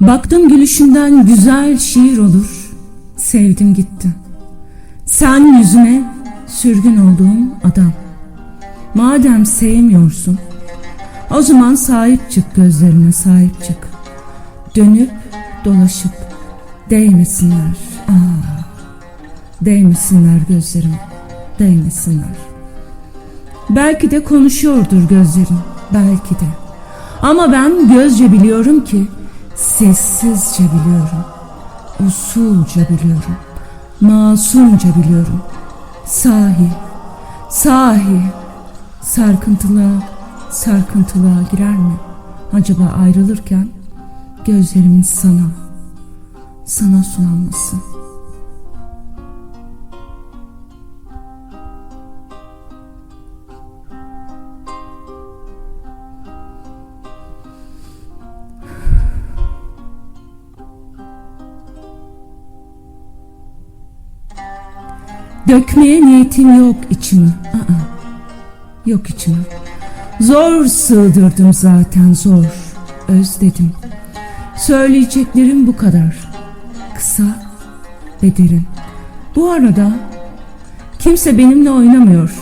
Baktım gülüşünden güzel şiir olur. Sevdim gitti. Sen yüzüne sürgün olduğum adam. Madem sevmiyorsun, o zaman sahip çık gözlerine sahip çık. Dönüp dolaşıp değmesinler. Aa, değmesinler gözlerime, değmesinler. Belki de konuşuyordur gözlerim, belki de. Ama ben gözce biliyorum ki, sessizce biliyorum, usulca biliyorum, masumca biliyorum. Sahi, sahi, sarkıntılığa, sarkıntılığa girer mi? Acaba ayrılırken gözlerimin sana, sana sunanması. Dökmeye niyetim yok içime. Aa, yok içime. Zor sığdırdım zaten zor. Özledim. Söyleyeceklerim bu kadar. Kısa ve derin. Bu arada kimse benimle oynamıyor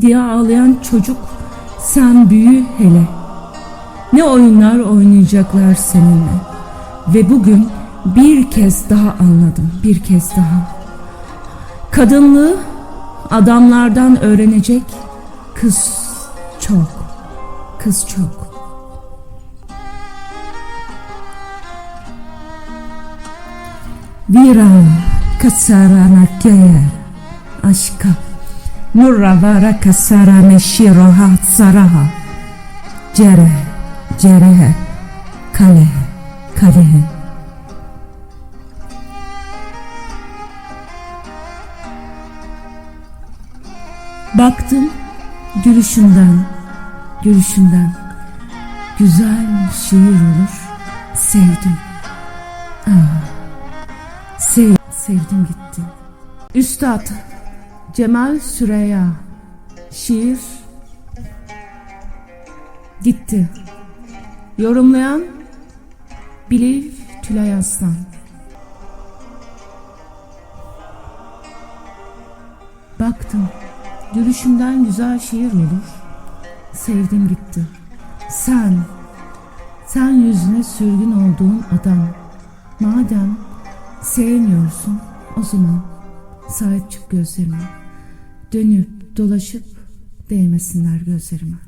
diye ağlayan çocuk sen büyü hele. Ne oyunlar oynayacaklar seninle. Ve bugün bir kez daha anladım. Bir kez daha. Kadınlığı adamlardan öğrenecek kız çok. Kız çok. Vira kasarana keye aşka Nurra vara kasarane şiroha saraha Cere cerehe kalehe kalehe Baktım gülüşünden, gülüşünden güzel şiir olur. Sevdim. Aa, sev, sevdim gitti. Üstad Cemal Süreya şiir gitti. Yorumlayan Biliv Tülay Aslan. Baktım Gülüşümden güzel şiir olur. Sevdim gitti. Sen, sen yüzüne sürgün olduğun adam. Madem sevmiyorsun o zaman sahip çık gözlerime. Dönüp dolaşıp değmesinler gözlerime.